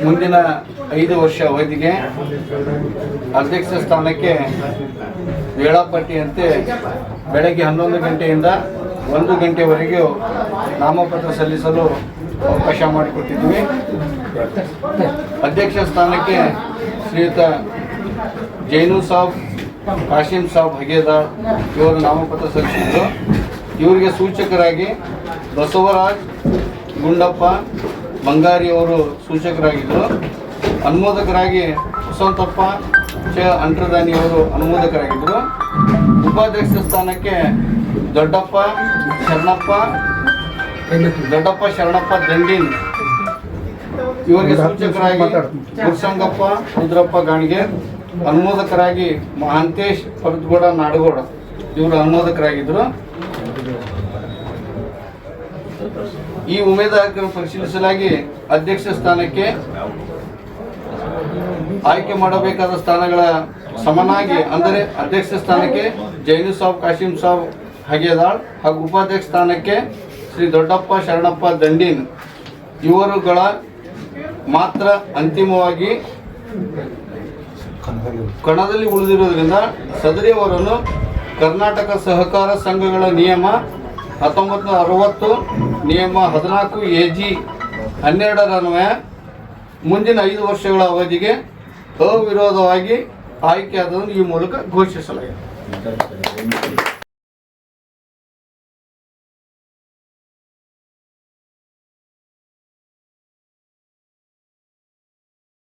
ಮುಂದಿನ ಐದು ವರ್ಷ ಅವಧಿಗೆ ಅಧ್ಯಕ್ಷ ಸ್ಥಾನಕ್ಕೆ ವೇಳಾಪಟ್ಟಿಯಂತೆ ಬೆಳಗ್ಗೆ ಹನ್ನೊಂದು ಗಂಟೆಯಿಂದ ಒಂದು ಗಂಟೆವರೆಗೂ ನಾಮಪತ್ರ ಸಲ್ಲಿಸಲು ಅವಕಾಶ ಮಾಡಿಕೊಟ್ಟಿದ್ವಿ ಅಧ್ಯಕ್ಷ ಸ್ಥಾನಕ್ಕೆ ಶ್ರೀಯುತ ಜೈನು ಸಾಬ್, ಕಾಶಿಂ ಸಾಬ್ ಹಗೇದಾ ಇವರು ನಾಮಪತ್ರ ಸಲ್ಲಿಸಿದ್ದರು ಇವರಿಗೆ ಸೂಚಕರಾಗಿ ಬಸವರಾಜ್ ಗುಂಡಪ್ಪ ಬಂಗಾರಿ ಅವರು ಸೂಚಕರಾಗಿದ್ದರು ಅನುಮೋದಕರಾಗಿ ವಸಂತಪ್ಪ ಚ ಅಂಟ್ರದಾನಿ ಅವರು ಅನುಮೋದಕರಾಗಿದ್ದರು ಉಪಾಧ್ಯಕ್ಷ ಸ್ಥಾನಕ್ಕೆ ದೊಡ್ಡಪ್ಪ ಶರಣಪ್ಪ ದೊಡ್ಡಪ್ಪ ಶರಣಪ್ಪ ದಂಡಿನ್. ಇವರಿಗೆ ಸೂಚಕರಾಗಿ ಗುರುಸಂಗಪ್ಪ ರುದ್ರಪ್ಪ ಗಾಣಿಗೆ. ಅನುಮೋದಕರಾಗಿ ಮಹಾಂತೇಶ್ ಪರದ್ಗೌಡ ನಾಡಗೌಡ. ಇವರು ಅನುಮೋದಕರಾಗಿದ್ದರು ಈ ಉಮೇದುವಾರರನ್ನು ಪರಿಶೀಲಿಸಲಾಗಿ ಅಧ್ಯಕ್ಷ ಸ್ಥಾನಕ್ಕೆ ಆಯ್ಕೆ ಮಾಡಬೇಕಾದ ಸ್ಥಾನಗಳ ಸಮನಾಗಿ, ಅಂದರೆ ಅಧ್ಯಕ್ಷ ಸ್ಥಾನಕ್ಕೆ ಜೈನು ಸಾಬ್, ಕಾಶಿಂ ಸಾಬ್ ಹಗೇದಾಳ್ ಹಾಗೂ ಉಪಾಧ್ಯಕ್ಷ ಸ್ಥಾನಕ್ಕೆ ಶ್ರೀ ದೊಡ್ಡಪ್ಪ ಶರಣಪ್ಪ ದಂಡೀನ್. ಇವರುಗಳ ಮಾತ್ರ ಅಂತಿಮವಾಗಿ ಕಣದಲ್ಲಿ ಉಳಿದಿರುವುದರಿಂದ ಸದರಿಯವರನ್ನು ಕರ್ನಾಟಕ ಸಹಕಾರ ಸಂಘಗಳ ನಿಯಮ ಹತ್ತೊಂಬತ್ತು ನೂರ ಅರವತ್ತು, ನಿಯಮ ಹದಿನಾಲ್ಕು, ಎ ಜಿ ಹನ್ನೆರಡರನ್ವಯ ಮುಂದಿನ ಐದು ವರ್ಷಗಳ ಅವಧಿಗೆ ಅವಿರೋಧವಾಗಿ ಆಯ್ಕೆಯಾದನ್ನು ಈ ಮೂಲಕ ಘೋಷಿಸಲಾಗಿದೆ.